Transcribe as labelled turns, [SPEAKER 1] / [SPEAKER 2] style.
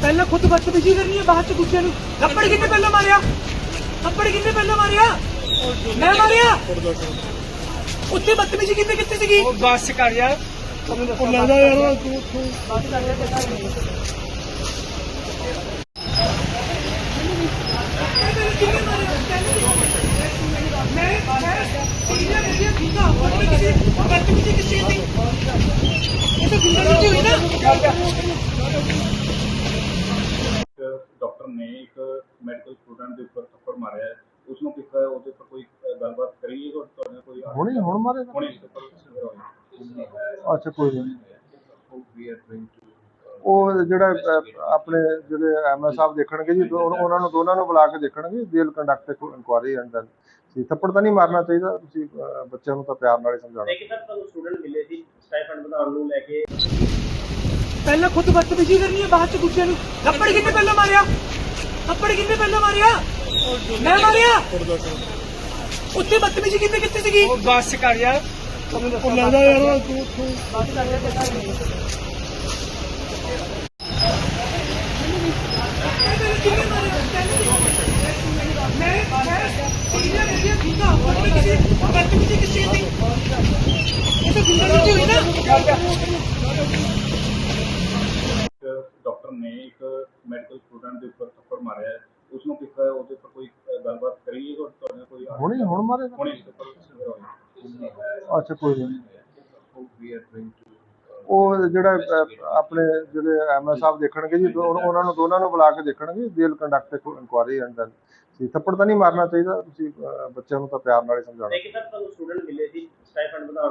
[SPEAKER 1] ਪਹਿਲਾਂ ਖੁਦ ਬਦਤਮੀਜ਼ੀ ਕਰਨੀ ਹੈ ਬਾਅਦ ਚ ਦੂਜਿਆਂ ਨੂੰ। ਥੱਪੜ ਕਿੰਨੇ ਪਹਿਲਾਂ ਮਾਰਿਆ? ਥੱਪੜ ਕਿੰਨੇ ਪਹਿਲਾਂ ਮਾਰਿਆ? ਮੈਂ ਮਾਰਿਆ? ਉੱਥੇ ਬਦਤਮੀਜ਼ੀ ਕਿੰਨੇ ਕੀਤੀ ਸੀਗੀ?
[SPEAKER 2] ਉਹ ਬੱਸ ਕਰ ਯਾਰ।
[SPEAKER 3] ਉਹ ਲੈ ਜਾ ਯਾਰ ਤੂੰ ਉੱਥੋਂ
[SPEAKER 1] ਕਿੰਨੇ ਮਾਰਿਆ ਮੈਂ ਮੈਂ ਸੀਨੀਅਰ ਏਰੀਆ ਠੀਕਾ ਬਦਤਮੀਜ਼ੀ ਬਦਤਮੀਜ਼ੀ ਕੀਤੀ ਸੀ ਇਹ ਤਾਂ ਗੁੰਡਾਗਰਦੀ ਹੋਈ ਨਾ
[SPEAKER 4] ਇੱਕ ਡਾਕਟਰ ਨੇ ਇੱਕ ਮੈਡੀਕਲ ਸਟੂਡੈਂਟ ਦੇ ਉੱਪਰ ਥੱਪੜ ਮਾਰਿਆ ਹੈ। ਉਸ ਨੂੰ ਕਿਸ ਤਰ੍ਹਾਂ ਉਹਦੇ ਉੱਪਰ ਕੋਈ ਗੱਲਬਾਤ ਕਰੀ ਹੈ ਤੁਹਾਡੇ ਕੋਈ
[SPEAKER 3] ਹੁਣੇ ਹੁਣ ਮਾਰੇ
[SPEAKER 4] ਹੁਣੇ ਇਸ ਉੱਪਰ
[SPEAKER 3] ਅੱਛਾ ਕੋਈ ਨਹੀਂ। ਉਹ ਜਿਹੜਾ ਆਪਣੇ ਜਿਹੜੇ ਐਮਐਸ ਸਾਹਿਬ ਦੇਖਣਗੇ ਜੀ ਉਹ- ਉਹਨਾਂ ਨੂੰ ਦੋਨਾਂ ਨੂੰ ਬੁਲਾ ਕੇ ਦੇਖਣਗੇ they will conduct inquiry and then ਸੀ ਥੱਪੜ ਤਾਂ ਨਹੀਂ ਮਾਰਨਾ ਚਾਹੀਦਾ ਤੁਸੀਂ ਬੱਚਿਆਂ ਨੂੰ ਤਾਂ ਪਿਆਰ ਨਾਲ ਹੀ ਸਮਝਾਉਣਾ।
[SPEAKER 5] ਲੇਕਿਨ ਸਰ ਤੁਹਾਨੂੰ ਸਟੂਡੈਂਟ ਮਿਲੇ ਸੀ ਸਟਾਈਫੰਡ ਵਧਾਉਣ ਨੂੰ ਲੈ ਕੇ।
[SPEAKER 1] ਪਹਿਲਾਂ ਖੁਦ ਬਦਤਮੀਜ਼ੀ ਕਰਨੀ ਹੈ ਬਾਅਦ ਚ ਦੂਜਿਆਂ ਨੂੰ? ਥੱਪੜ ਕਿੰਨੇ ਪਹਿਲਾਂ ਮਾਰਿਆ? ਥੱਪੜ ਕਿੰਨੇ ਪਹਿਲਾਂ ਮਾਰਿਆ ਮੈਂ ਮਾਰਿਆ ਉੱਥੇ ਬਦਤਮੀਜ਼ੀ ਕਿੰਨੇ ਕੀਤੀ ਸੀਗੀ
[SPEAKER 2] ਉਹ ਬੱਸ ਕਰ ਯਾਰ
[SPEAKER 3] ਉਹ ਲੈ ਜਾ ਯਾਰ ਤੂੰ ਉੱਥੋਂ
[SPEAKER 1] ਕਿੰਨੇ ਮਾਰਿਆ ਮੈਂ ਮੈਂ ਸੀਨੀਅਰ ਏਰੀਆ ਠੀਕਾ ਬਦਤਮੀਜ਼ੀ ਬਦਤਮੀਜ਼ੀ ਕੀਤੀ ਸੀ ਇਹ ਤਾਂ ਗੁੰਡਾਗਰਦੀ ਹੋਈ ਨਾ
[SPEAKER 4] ਇੱਕ ਡਾਕਟਰ ਨੇ ਇੱਕ ਮੈਡੀਕਲ ਸਟੂਡੈਂਟ ਦੇ ਉੱਪਰ ਥੱਪੜ ਮਾਰਿਆ ਹੈ ਉਸ ਨੂੰ ਕਿਸ ਤਰ੍ਹਾਂ ਉਹਦੇ ਉੱਪਰ ਕੋਈ ਅਹ, ਗੱਲਬਾਤ ਕਰੀ ਹੈ ਤੁਹਾਡੇ ਨਾਲ ਕੋਈ
[SPEAKER 3] ਹੁਣੇ ਮਾਰੇ ਅੱਛਾ ਕੋਈ ਨਹੀਂ। ਉਹ ਜਿਹੜਾ ਅਹ, ਆਪਣੇ ਜਿਹੜੇ ਐਮਐਸ ਸਾਹਿਬ ਦੇਖਣਗੇ ਜੀ ਉਹ- ਉਹਨਾਂ ਨੂੰ ਦੋਨਾਂ ਨੂੰ ਬੁਲਾ ਕੇ ਦੇਖਣਗੇ they will conduct inquiry and then ਸੀ ਥੱਪੜ ਤਾਂ ਨਹੀਂ ਮਾਰਨਾ ਚਾਹੀਦਾ ਤੁਸੀਂ ਅਹ, ਬੱਚਿਆਂ ਨੂੰ ਤਾਂ ਪਿਆਰ ਨਾਲ ਹੀ ਸਮਝਾਉਣਾ।
[SPEAKER 5] ਲੇਕਿਨ ਸਰ ਤੁਹਾਨੂੰ ਸਟੂਡੈਂਟ ਮਿਲੇ ਸੀ ਸਟਾਈਫੰਡ ਵਧਾਉਣ